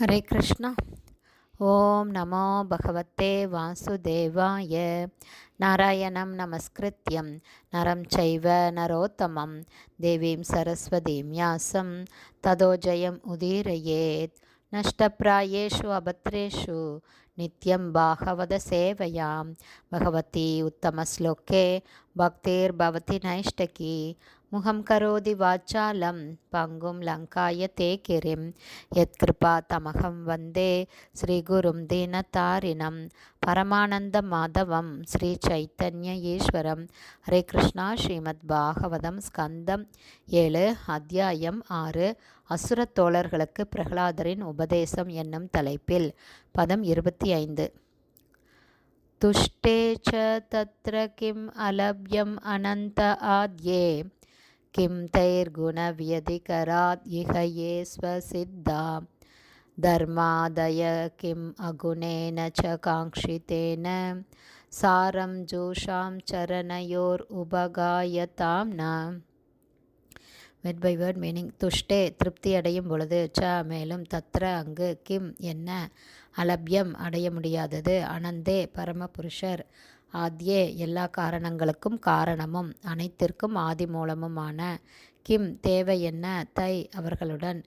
हरे कृष्ण। ॐ नमो भगवते वासुदेवाय। नारायणं नमस्कृत्यं। नरं चैव नरोत्तमं। देवीं सरस्वतीं यासं ततो जयम् उदीरयेत्। नष्टप्रायेषु अभद्रेषु नित्यं भाहवदसेवयां भगवती उत्तमश्लोके भक्तिर्भवति नैष्टकी। முகம் கரோதி வாச்சாலம் பங்கும் லங்காய தே கிரிம் எத்கிருபா தமகம் வந்தே ஸ்ரீகுரும் தீனதாரிணம் பரமானந்த மாதவம் ஸ்ரீ சைத்தன்ய ஈஸ்வரம். ஹரே கிருஷ்ணா ஸ்ரீமத் பாகவதம் ஸ்கந்தம் ஏழு அத்தியாயம் ஆறு. அசுர தோழர்களுக்கு பிரகலாதரின் உபதேசம் என்னும் தலைப்பில் பதம் இருபத்தி ஐந்து. துஷ்டே ச தத்ர கிம் அலப்யம் அனந்த ஆத்யே. கிம் தைர்குணவியதிகராத் இஹயே ஸ்வசித்தா தர்மாதய கிம் அகுணேன ச காங்ஷித்தேன சாரம் ஜூஷாம் சரணயோர் உபகாயதாம் ந வெட் பை வேர்ட் மீனிங் துஷ்டே திருப்தி அடையும் பொழுது ச மேலும் தத்ர அங்கு கிம் என்ன அலபியம் அடைய முடியாதது அனந்தே பரமபுருஷர். ஆத்யே எல்லா காரணங்களுக்கும் காரணமும் அனைத்திற்கும் ஆதி மூலமுமான கிம் தேவை என்ன? தை அவர்களுடன்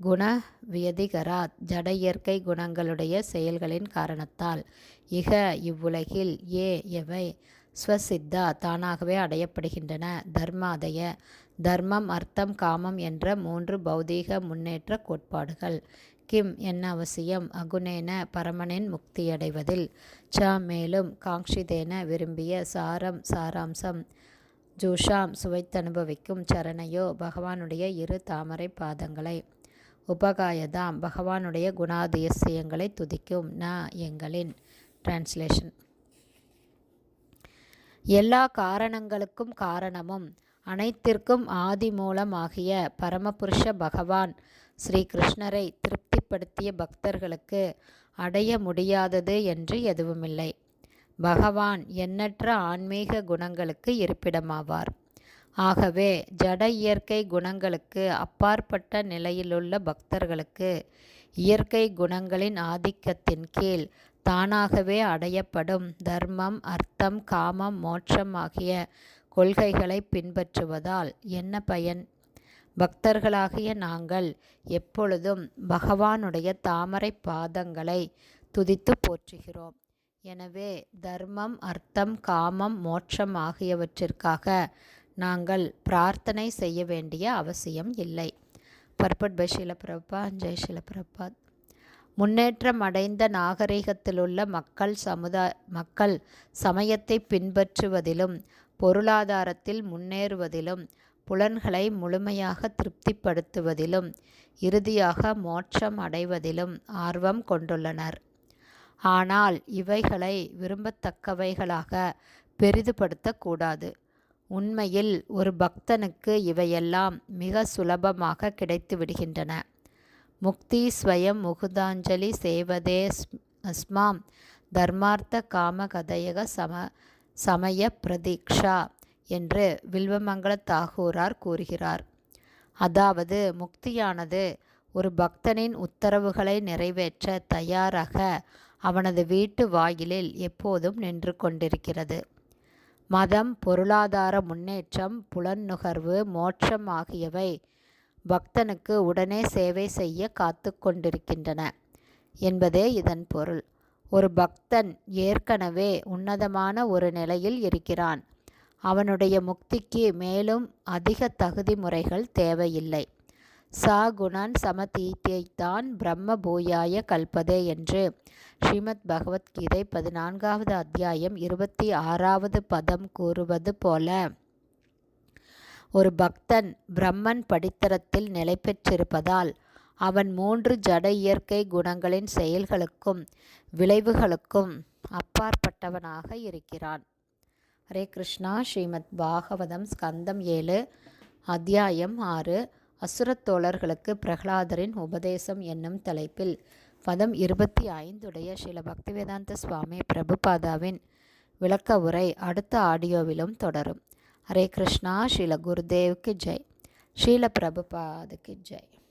குண வியதிகராத் ஜட இயற்கை குணங்களுடைய செயல்களின் காரணத்தால். இக இவ்வுலகில் ஏ எவை ஸ்வசித்தா தானாகவே அடையப்படுகின்றன. தர்மாதய தர்மம் அர்த்தம் காமம் என்ற மூன்று பௌதீக முன்னேற்ற கோட்பாடுகள். கிம் என்ன அவசியம்? அகுணேன பரமனின் முக்தியடைவதில். ச மேலும் காங்ஷிதேன விரும்பிய சாரம் சாராம்சம். ஜூஷாம் சுவைத்தனுபவிக்கும் சரணையோ பகவானுடைய இரு தாமரை பாதங்களை. உபகாயதாம் பகவானுடைய குணாதிசயங்களை துதிக்கும். ந எங்களின். டிரான்ஸ்லேஷன் எல்லா காரணங்களுக்கும் காரணமும் அனைத்திற்கும் ஆதி மூலமாகிய பரமபுருஷ பகவான் ஸ்ரீகிருஷ்ணரை திருப்திப்படுத்திய பக்தர்களுக்கு அடைய முடியாதது என்று எதுவுமில்லை. பகவான் எண்ணற்ற ஆன்மீக குணங்களுக்கு இருப்பிடமாவார். ஆகவே ஜட இயற்கை குணங்களுக்கு அப்பாற்பட்ட நிலையிலுள்ள பக்தர்களுக்கு இயற்கை குணங்களின் ஆதிக்கத்தின் கீழ் தானாகவே அடையப்படும் தர்மம் அர்த்தம் காமம் மோட்சம் ஆகிய கொள்கைகளை பின்பற்றுவதால் என்ன பயன்? பக்தர்களாகிய நாங்கள் எப்பொழுதும் பகவானுடைய தாமரை பாதங்களை துதித்து போற்றுகிறோம். எனவே தர்மம் அர்த்தம் காமம் மோட்சம் ஆகியவற்றிற்காக நாங்கள் பிரார்த்தனை செய்ய வேண்டிய அவசியம் இல்லை. பர்பட் பை ஷிலபிரபா ஜெய் ஷிலபிரபாத் முன்னேற்றம் அடைந்த நாகரிகத்திலுள்ள மக்கள் சமுதாய மக்கள் சமயத்தை பின்பற்றுவதிலும் பொருளாதாரத்தில் முன்னேறுவதிலும் புலன்களை முழுமையாக திருப்திப்படுத்துவதிலும் இறுதியாக மோட்சம் அடைவதிலும் ஆர்வம் கொண்டுள்ளனர். ஆனால் இவைகளை விரும்பத்தக்கவைகளாக பெரிதுபடுத்தக்கூடாது. உண்மையில் ஒரு பக்தனுக்கு இவையெல்லாம் மிக சுலபமாக கிடைத்து விடுகின்றன முக்தி ஸ்வயம் முகுதாஞ்சலி சேவதே அஸ்மாம் தர்மார்த்த காம கதையக சம சமய பிரதீக்ஷா என்று வில்வமங்கல தாகூரார் கூறுகிறார். அதாவது முக்தியானது ஒரு பக்தனின் உத்தரவுகளை நிறைவேற்ற தயாராக அவனது வீட்டு வாயிலில் எப்போதும் நின்று கொண்டிருக்கிறது. மதம் பொருளாதார முன்னேற்றம் புலன்நுகர்வு மோட்சம் ஆகியவை பக்தனுக்கு உடனே சேவை செய்ய காத்து கொண்டிருக்கின்றன என்பதே இதன் பொருள். ஒரு பக்தன் ஏற்கனவே உன்னதமான ஒரு நிலையில் இருக்கிறான். அவனுடைய முக்திக்கு மேலும் அதிக தகுதி முறைகள் தேவையில்லை. சா குணான் சமதீத்தைத்தான் பிரம்ம பூயாய கல்பதே என்று ஸ்ரீமத் பகவத்கீதை பதினான்காவது அத்தியாயம் இருபத்தி ஆறாவது பதம் கூறுவது போல ஒரு பக்தன் பிரம்மன் படித்தரத்தில் நிலை பெற்றிருப்பதால் அவன் மூன்று ஜட இயற்கை குணங்களின் செயல்களுக்கும் விளைவுகளுக்கும் அப்பாற்பட்டவனாக இருக்கிறான். ஹரே கிருஷ்ணா. ஸ்ரீமத் பாகவதம் ஸ்கந்தம் ஏழு அத்தியாயம் ஆறு. அசுரத்தோழர்களுக்கு பிரகலாதரின் உபதேசம் என்னும் தலைப்பில் பதம் இருபத்தி ஐந்துடைய ஸ்ரீல பக்திவேதாந்த சுவாமி பிரபுபாதாவின் விளக்க உரை அடுத்த ஆடியோவிலும் தொடரும். ஹரே கிருஷ்ணா. ஸ்ரீல குருதேவுக்கு ஜெய். ஸ்ரீல பிரபுபாதுக்கு ஜெய்.